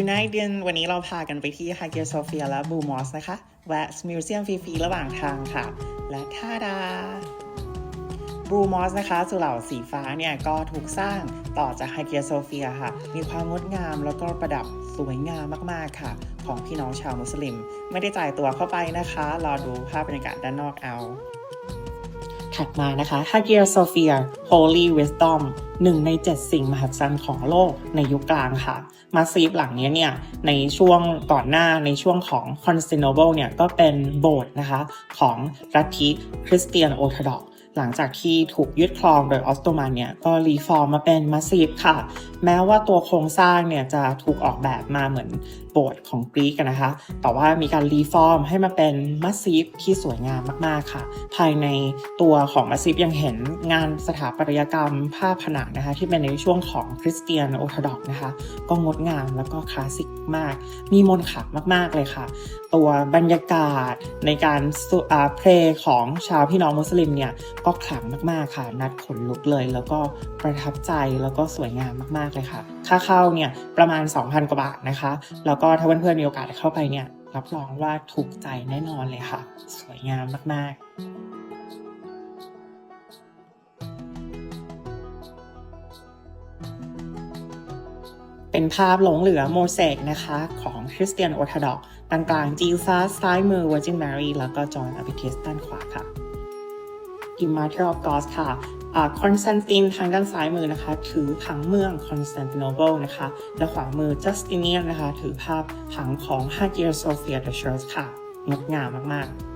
คือไนเดือนวันนี้เราพากันไปที่ฮาเกียโซเฟียและบูมอสนะคะ แวะมิวเซียมฟรีๆระหว่างทางค่ะ และท่าดาบูมอสนะคะสุเหร่าสีฟ้าเนี่ยก็ถูกสร้างต่อจากไฮเกียโซเฟียค่ะ มีความงดงามแล้วก็ประดับสวยงามมากๆค่ะ ของพี่น้องชาวมุสลิม ไม่ได้จ่ายตัวเข้าไปนะคะ รอดูภาพบรรยากาศด้านนอกเอา ถัดมานะคะ Hagia Sophia Holy Wisdom หนึ่งใน 7 สิ่งมหัศจรรย์ของโลกในยุคกลางค่ะ มาซีฟหลังนี้เนี่ยในช่วงก่อนหน้าในช่วงของ Constantinople เนี่ยก็เป็นโบสถ์นะคะของลัทธิคริสเตียนโอร์โธดอกหลังจากที่ถูกยึดครองโดยออสโตมันเนี่ยก็รีฟอร์มมาเป็นมัสยิดค่ะแม้ว่าตัวโครงสร้างเนี่ยจะถูกออกแบบมาเหมือนโบสถ์ของกรีกนะคะ แต่ว่ามีการรีฟอร์มให้มาเป็นมัสยิดที่สวยงามมากๆค่ะ ภายในตัวของมัสยิดยังเห็นงานสถาปัตยกรรมภาผนังนะคะ ที่เป็นในช่วงของคริสเตียนโอร์โธดอกนะคะ ก็งดงามแล้วก็คลาสสิกมาก มีมนต์ขลังมาก ๆ เลยค่ะ ตัวบรรยากาศในการอ่าเพลงของชาวพี่น้องมุสลิมเนี่ยก็ขลังมากๆค่ะ นัดขนลุกเลย แล้วก็ประทับใจแล้วก็สวยงามมากๆเลยค่ะ ค่าเข้าเนี่ยประมาณ 2,000 กว่าบาทนะคะ แล้วก็ถ้าเพื่อนๆมีโอกาสได้เข้าไปเนี่ยรับรองว่าถูกใจแน่นอนเลยค่ะ สวยงามมากๆเป็นภาพหลงเหลือโมเสกนะคะของคริสเตียนโอร์โธดอกตรงกลางจีซัสซ้ายมือ Virgin Mary แล้วก็จอห์นอ b ิเทสด้านขวาค่ะ อิมมาเทอร์ออฟกอสค่ะคอนสแตนตินทางด้านซ้ายมือนะคะถือผังเมืองคอนสแตนติโนเบิลนะคะและขวามือจัสติเนียนนะคะถือภาพผังของฮาเกียโซเฟียเดอะเชิร์ชค่ะงดงามมากๆ